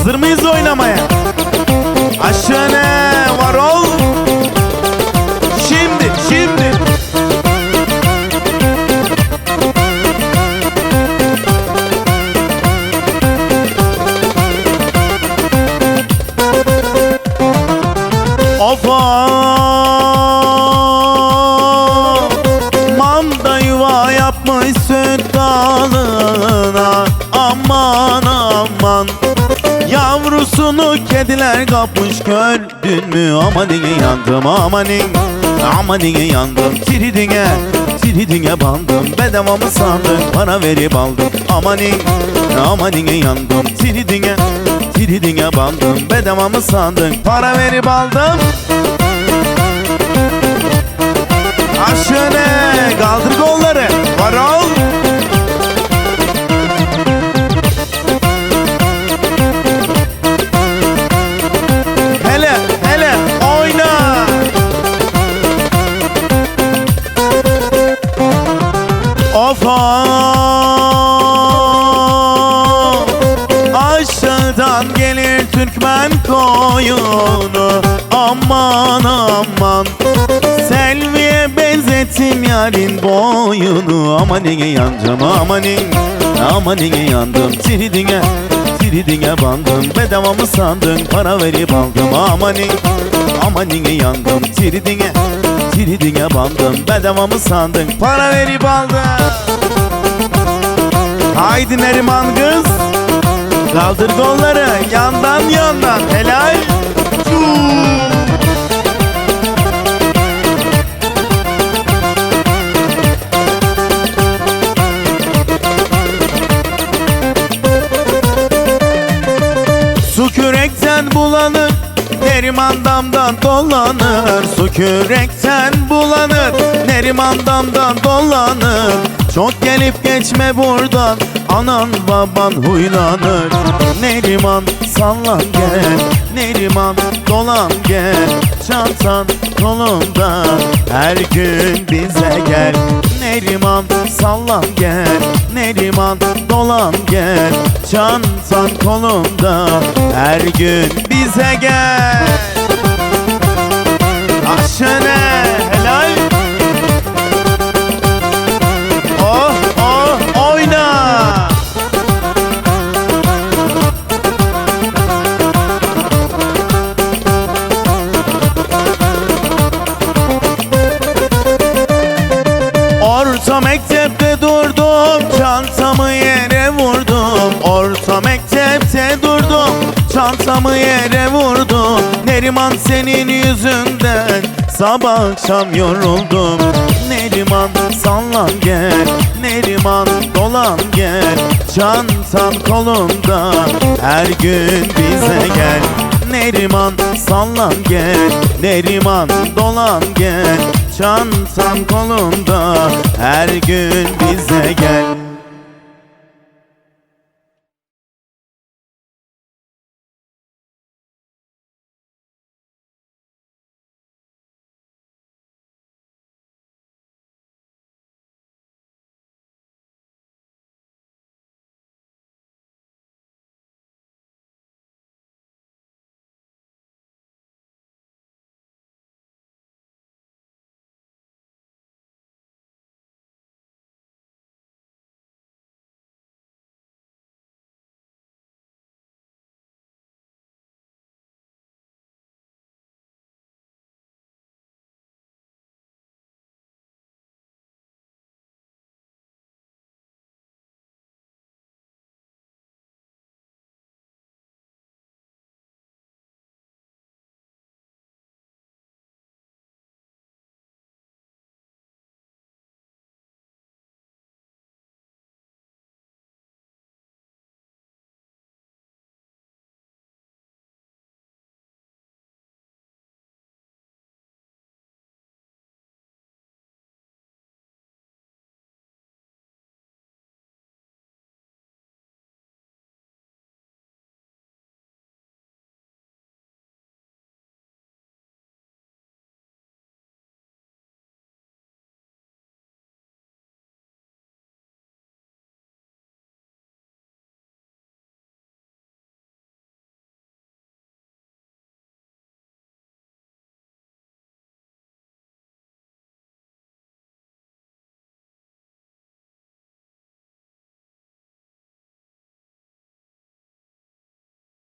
Hazır mıyız oynamaya? Aşağıne var ol. Şimdi, şimdi. Of Manda yuva yapmış süt dalına Aman aman Yavrusunu kediler kapmış gördün mü? Amanin yandım amanin Amanin yandım? Tiridine Tiridine bandım. Bedava mı sandın para verip aldım. Amanin Amanin yandım? Tiridine Tiridine bandım. Bedava mı sandın para verip aldım. Aşağıne kaldır kolları. Var gelir Türkmen koyunu. Aman aman. Selviye benzettim yarın boyunu. Amanin yandım amanin Amanin yandım. Tiridine Tiridine bandım. Bedava mı sandın para verip aldım. Amanin Amanin yandım. Tiridine Tiridine bandım. Bedava mı sandın para verip aldım. Haydi Neriman kız Kaldır kolları yandan yandan helal. Su kürekten bulanır Neriman damdan dolanır Su kürekten bulanır Neriman damdan dolanır Çok gelip geçme buradan Anan baban huylanır. Neriman sallan gel Neriman dolan gel. Çantan kolunda Her gün bize gel. Neriman sallan gel Neriman dolan gel. Çantan kolunda Her gün bize gel. Aşene Çantamı yere vurdum Orta mektepte durdum. Çantamı yere vurdum Neriman senin yüzünden. Sabah akşam yoruldum. Neriman sallan gel. Neriman dolan gel. Çantan kolunda Her gün bize gel. Neriman sallan gel. Neriman dolan gel. Çantan kolunda Her gün bize gel